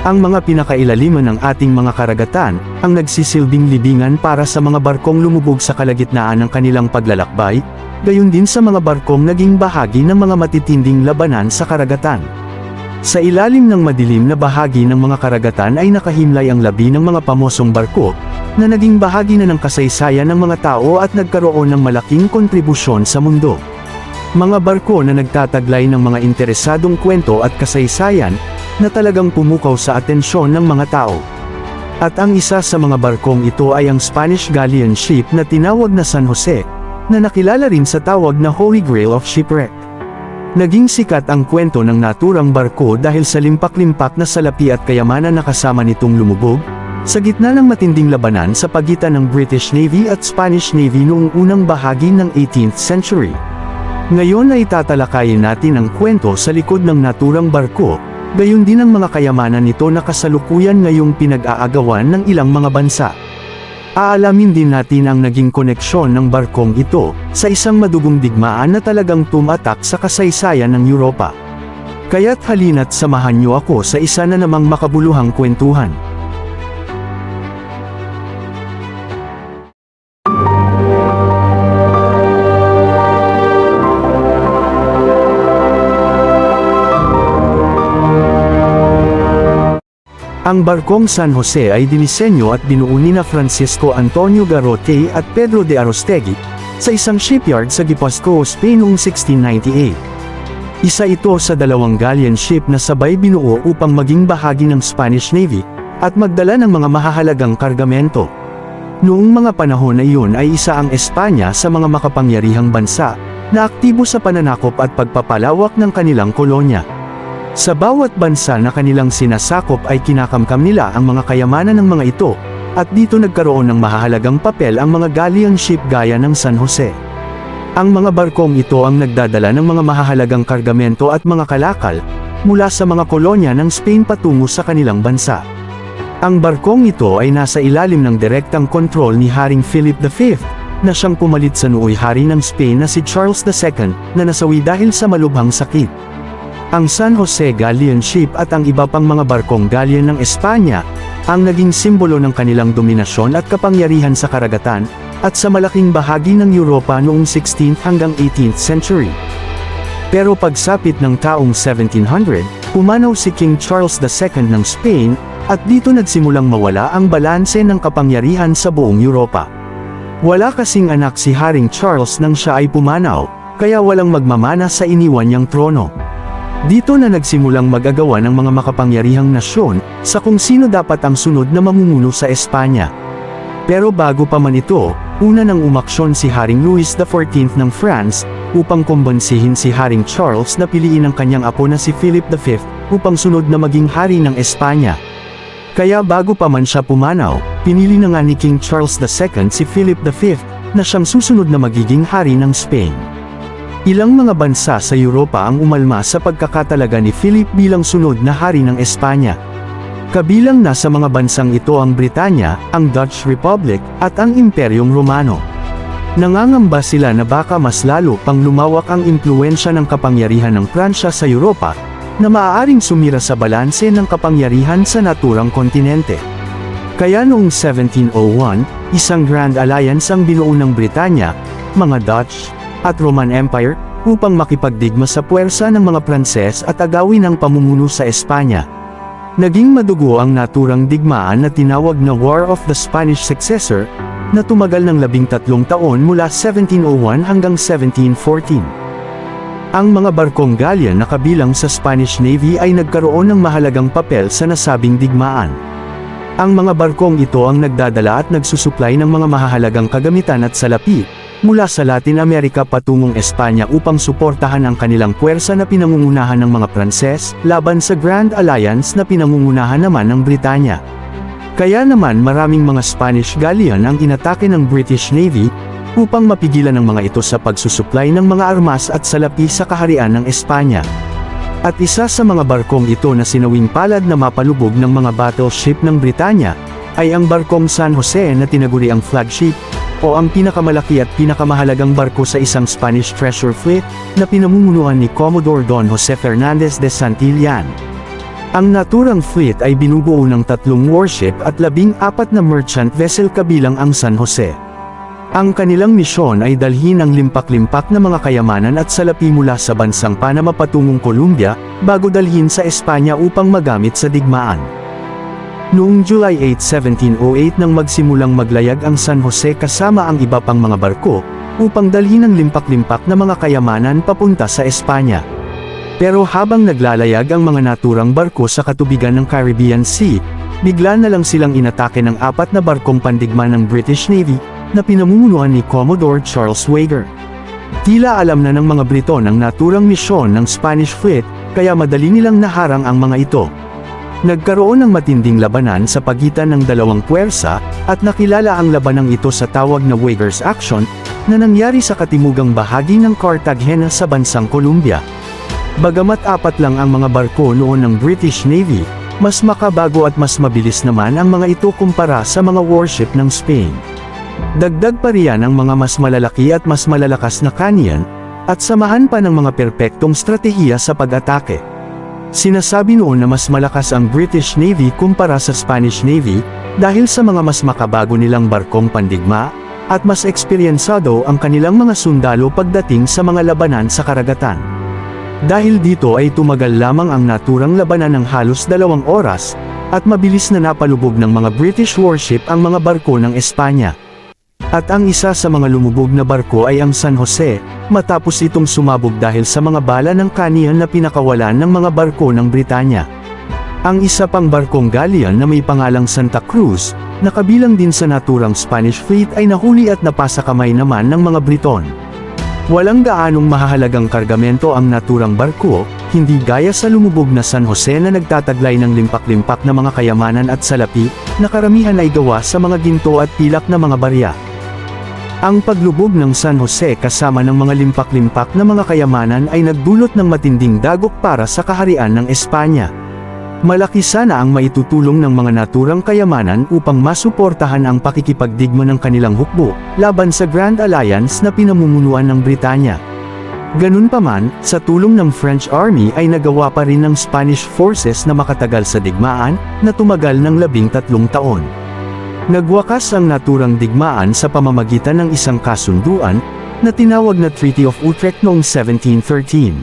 Ang mga pinakailaliman ng ating mga karagatan, ang nagsisilbing libingan para sa mga barkong lumubog sa kalagitnaan ng kanilang paglalakbay, gayon din sa mga barkong naging bahagi ng mga matitinding labanan sa karagatan. Sa ilalim ng madilim na bahagi ng mga karagatan ay nakahimlay ang labi ng mga pamosong barko, na naging bahagi na ng kasaysayan ng mga tao at nagkaroon ng malaking kontribusyon sa mundo. Mga barko na nagtataglay ng mga interesadong kwento at kasaysayan, na talagang pumukaw sa atensyon ng mga tao. At ang isa sa mga barkong ito ay ang Spanish galleon ship na tinawag na San Jose, na nakilala rin sa tawag na Holy Grail of Shipwreck. Naging sikat ang kwento ng naturang barko dahil sa limpak-limpak na salapi at kayamanan na kasama nitong lumubog, sa gitna ng matinding labanan sa pagitan ng British Navy at Spanish Navy noong unang bahagi ng 18th century. Ngayon ay tatalakayin natin ang kwento sa likod ng naturang barko, gayon din ang mga kayamanan nito na kasalukuyan ngayong pinag-aagawan ng ilang mga bansa. Aalamin din natin ang naging koneksyon ng barkong ito sa isang madugong digmaan na talagang tumatak sa kasaysayan ng Europa. Kaya't halina't samahan niyo ako sa isa na namang makabuluhang kwentuhan. Ang barkong San Jose ay dinisenyo at binuo ni na Francisco Antonio Garrote at Pedro de Arostegui sa isang shipyard sa Gipuzkoa, Spain noong 1698. Isa ito sa dalawang galleon ship na sabay binuo upang maging bahagi ng Spanish Navy at magdala ng mga mahahalagang kargamento. Noong mga panahon na iyon ay isa ang Espanya sa mga makapangyarihang bansa na aktibo sa pananakop at pagpapalawak ng kanilang kolonya. Sa bawat bansa na kanilang sinasakop ay kinakamkam nila ang mga kayamanan ng mga ito, at dito nagkaroon ng mahahalagang papel ang mga galleon ship gaya ng San Jose. Ang mga barkong ito ang nagdadala ng mga mahahalagang kargamento at mga kalakal, mula sa mga kolonya ng Spain patungo sa kanilang bansa. Ang barkong ito ay nasa ilalim ng direktang kontrol ni Haring Philip V, na siyang pumalit sa nooy hari ng Spain na si Charles II, na nasawi dahil sa malubhang sakit. Ang San Jose Galleon Ship at ang iba pang mga barkong galleon ng Espanya, ang naging simbolo ng kanilang dominasyon at kapangyarihan sa karagatan, at sa malaking bahagi ng Europa noong 16th hanggang 18th century. Pero pagsapit ng taong 1700, pumanaw si King Charles II ng Spain, at dito nagsimulang mawala ang balanse ng kapangyarihan sa buong Europa. Wala kasing anak si Haring Charles nang siya ay pumanaw, kaya walang magmamana sa iniwan niyang trono. Dito na nagsimulang mag-agawa ng mga makapangyarihang nasyon, sa kung sino dapat ang sunod na mamumuno sa Espanya. Pero bago pa man ito, una nang umaksyon si Haring Louis XIV ng France, upang kumbansihin si Haring Charles na piliin ang kanyang apo na si Philip V, upang sunod na maging hari ng Espanya. Kaya bago pa man siya pumanaw, pinili na nga ni King Charles II si Philip V, na siyang susunod na magiging hari ng Spain. Ilang mga bansa sa Europa ang umalma sa pagkakatalaga ni Philip bilang sunod na hari ng Espanya. Kabilang na sa mga bansang ito ang Britanya, ang Dutch Republic, at ang Imperyong Romano. Nangangamba sila na baka mas lalo pang lumawak ang impluensya ng kapangyarihan ng Pransya sa Europa, na maaaring sumira sa balanse ng kapangyarihan sa naturang kontinente. Kaya noong 1701, isang Grand Alliance ang binuo ng Britanya, mga Dutch, at Roman Empire, upang makipagdigma sa puwersa ng mga Pranses at agawin ang pamumuno sa Espanya. Naging madugo ang naturang digmaan na tinawag na War of the Spanish Successor, na tumagal ng labing tatlong taon mula 1701 hanggang 1714. Ang mga barkong galleon na kabilang sa Spanish Navy ay nagkaroon ng mahalagang papel sa nasabing digmaan. Ang mga barkong ito ang nagdadala at nagsusuplay ng mga mahahalagang kagamitan at salapi, mula sa Latin America patungong Espanya upang suportahan ang kanilang puwersa na pinangungunahan ng mga Pranses, laban sa Grand Alliance na pinangungunahan naman ng Britanya. Kaya naman maraming mga Spanish galleon ang inatake ng British Navy, upang mapigilan ng mga ito sa pagsusuplay ng mga armas at salapi sa kaharian ng Espanya. At isa sa mga barkong ito na sinawing palad na mapalubog ng mga battleship ng Britanya, ay ang barkong San Jose na tinaguri ang flagship, o ang pinakamalaki at pinakamahalagang barko sa isang Spanish treasure fleet, na pinamumunuan ni Commodore Don Jose Fernandez de Santillan. Ang naturang fleet ay binubuo ng tatlong warship at labing apat na merchant vessel kabilang ang San Jose. Ang kanilang misyon ay dalhin ang limpak-limpak na mga kayamanan at salapi mula sa bansang Panama patungong Colombia, bago dalhin sa Espanya upang magamit sa digmaan. Noong July 8, 1708 nang magsimulang maglayag ang San Jose kasama ang iba pang mga barko, upang dalhin ang limpak-limpak na mga kayamanan papunta sa Espanya. Pero habang naglalayag ang mga naturang barko sa katubigan ng Caribbean Sea, bigla na lang silang inatake ng apat na barkong pandigma ng British Navy, na pinamumunuan ni Commodore Charles Wager. Tila alam na ng mga Briton ang naturang misyon ng Spanish Fleet, kaya madali nilang naharang ang mga ito. Nagkaroon ng matinding labanan sa pagitan ng dalawang puwersa, at nakilala ang labanang ito sa tawag na Wager's Action, na nangyari sa katimugang bahagi ng Cartagena sa bansang Colombia. Bagamat apat lang ang mga barko noon ng British Navy, mas makabago at mas mabilis naman ang mga ito kumpara sa mga warship ng Spain. Dagdag pa riyan ang mga mas malalaki at mas malalakas na kanyan, at samahan pa ng mga perpektong strategiya sa pag-atake. Sinasabi noon na mas malakas ang British Navy kumpara sa Spanish Navy, dahil sa mga mas makabago nilang barkong pandigma, at mas eksperyensado ang kanilang mga sundalo pagdating sa mga labanan sa karagatan. Dahil dito ay tumagal lamang ang naturang labanan ng halos dalawang oras, at mabilis na napalubog ng mga British warship ang mga barko ng Espanya. At ang isa sa mga lumubog na barko ay ang San Jose, matapos itong sumabog dahil sa mga bala ng kanihan na pinakawalan ng mga barko ng Britanya. Ang isa pang barkong galleon na may pangalang Santa Cruz, na kabilang din sa naturang Spanish fleet ay nahuli at napasa kamay naman ng mga Briton. Walang gaanong mahahalagang kargamento ang naturang barko, hindi gaya sa lumubog na San Jose na nagtataglay ng limpak-limpak na mga kayamanan at salapi, na karamihan ay gawa sa mga ginto at pilak na mga barya. Ang paglubog ng San Jose kasama ng mga limpak-limpak na mga kayamanan ay nagdulot ng matinding dagok para sa kaharian ng Espanya. Malaki sana ang maitutulong ng mga naturang kayamanan upang masuportahan ang pakikipagdigma ng kanilang hukbo, laban sa Grand Alliance na pinamumunuan ng Britanya. Ganun pa man, sa tulong ng French Army ay nagawa pa rin ng Spanish forces na makatagal sa digmaan, na tumagal ng labing tatlong taon. Nagwakas ang naturang digmaan sa pamamagitan ng isang kasunduan, na tinawag na Treaty of Utrecht noong 1713.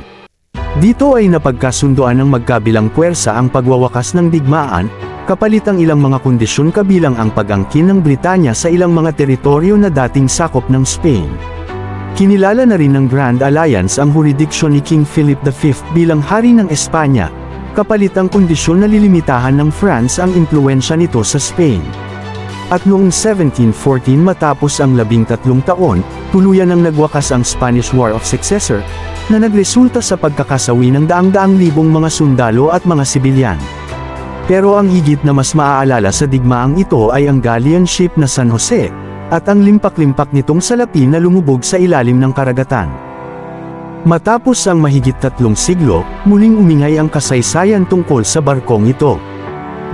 Dito ay napagkasunduan ng magkabilang puwersa ang pagwawakas ng digmaan, kapalit ang ilang mga kondisyon kabilang ang pag-angkin ng Britanya sa ilang mga teritoryo na dating sakop ng Spain. Kinilala na rin ng Grand Alliance ang jurisdiction ni King Philip V bilang hari ng Espanya, kapalit ang kondisyon na lilimitahan ng France ang impluensya nito sa Spain. At noong 1714 matapos ang labing tatlong taon, tuluyan ang nagwakas ang Spanish War of Successor, na nagresulta sa pagkakasawi ng daang-daang libong mga sundalo at mga sibilyan. Pero ang higit na mas maaalala sa digmaang ito ay ang galleon ship na San Jose, at ang limpak-limpak nitong salapi na lumubog sa ilalim ng karagatan. Matapos ang mahigit tatlong siglo, muling umingay ang kasaysayan tungkol sa barkong ito.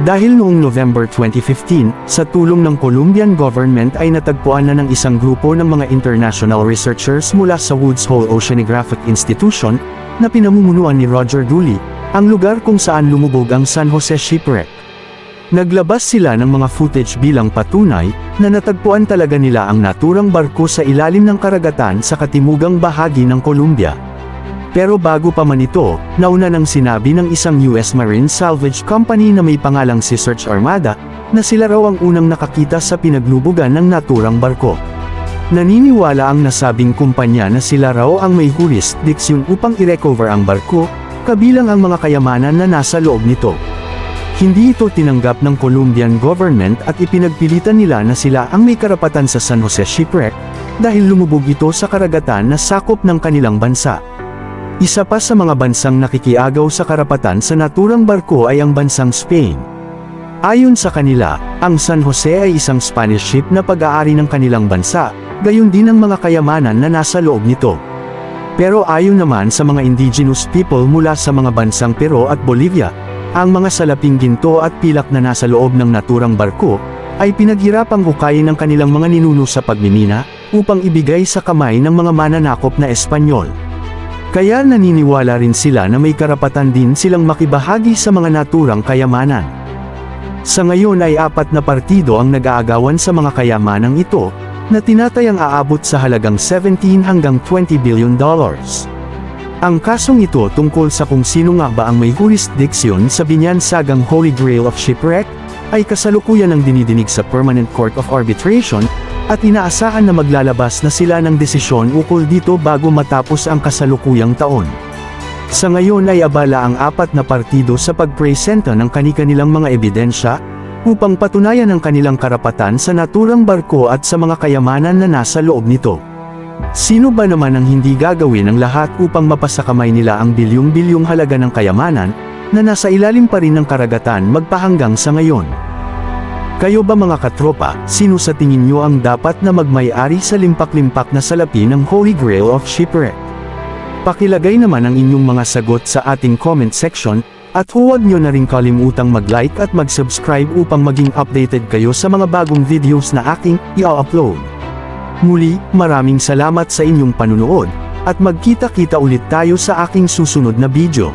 Dahil noong November 2015, sa tulong ng Colombian government ay natagpuan na ng isang grupo ng mga international researchers mula sa Woods Hole Oceanographic Institution, na pinamumunuan ni Roger Dooley, ang lugar kung saan lumubog ang San Jose Shipwreck. Naglabas sila ng mga footage bilang patunay, na natagpuan talaga nila ang naturang barko sa ilalim ng karagatan sa katimugang bahagi ng Colombia. Pero bago pa man ito, nauna nang sinabi ng isang US Marine Salvage Company na may pangalang si Search Armada, na sila raw ang unang nakakita sa pinaglubugan ng naturang barko. Naniniwala ang nasabing kumpanya na sila raw ang may jurisdiction upang i-recover ang barko, kabilang ang mga kayamanan na nasa loob nito. Hindi ito tinanggap ng Colombian government at ipinagpilitan nila na sila ang may karapatan sa San Jose Shipwreck, dahil lumubog ito sa karagatan na sakop ng kanilang bansa. Isa pa sa mga bansang nakikiagaw sa karapatan sa naturang barko ay ang bansang Spain. Ayon sa kanila, ang San Jose ay isang Spanish ship na pag-aari ng kanilang bansa, gayon din ang mga kayamanan na nasa loob nito. Pero ayon naman sa mga indigenous people mula sa mga bansang Peru at Bolivia, ang mga salaping ginto at pilak na nasa loob ng naturang barko, ay pinaghirapang hukayin ng kanilang mga ninuno sa pagmimina, upang ibigay sa kamay ng mga mananakop na Espanyol. Kaya naniniwala rin sila na may karapatan din silang makibahagi sa mga naturang kayamanan. Sa ngayon ay apat na partido ang nag-aagawan sa mga kayamanang ito, na tinatayang aabot sa halagang 17 hanggang 20 billion dollars. Ang kasong ito tungkol sa kung sino nga ba ang may jurisdiction sa binyansagang Holy Grail of Shipwreck, ay kasalukuyan ng dinidinig sa Permanent Court of Arbitration, at inaasahan na maglalabas na sila ng desisyon ukol dito bago matapos ang kasalukuyang taon. Sa ngayon ay abala ang apat na partido sa pagpresenta ng kani-kanilang mga ebidensya, upang patunayan ang kanilang karapatan sa naturang barko at sa mga kayamanan na nasa loob nito. Sino ba naman ang hindi gagawin ang lahat upang mapasakamay nila ang bilyong-bilyong halaga ng kayamanan, na nasa ilalim pa rin ng karagatan magpahanggang sa ngayon? Kayo ba mga katropa, sino sa tingin nyo ang dapat na magmay-ari sa limpak-limpak na salapi ng Holy Grail of Shipwreck? Pakilagay naman ang inyong mga sagot sa ating comment section, at huwag nyo na rin kalimutang mag-like at mag-subscribe upang maging updated kayo sa mga bagong videos na aking i-upload. Muli, maraming salamat sa inyong panunood, at magkita-kita ulit tayo sa aking susunod na video.